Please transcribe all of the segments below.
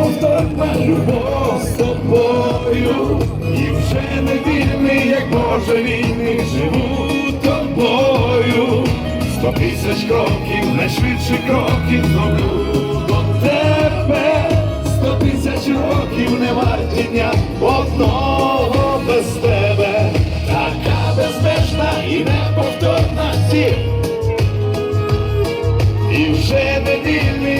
неповторна любов з тобою, і вже не вільний, як Боже вільний, живу тобою. Сто тисяч кроків, найшвидше кроків зроблю до тебе. Сто тисяч років не варті дня одного без тебе. Така безмежна і неповторна сіль. І вже не вільний,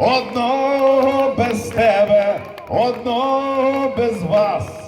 одного без тебе, одного без вас.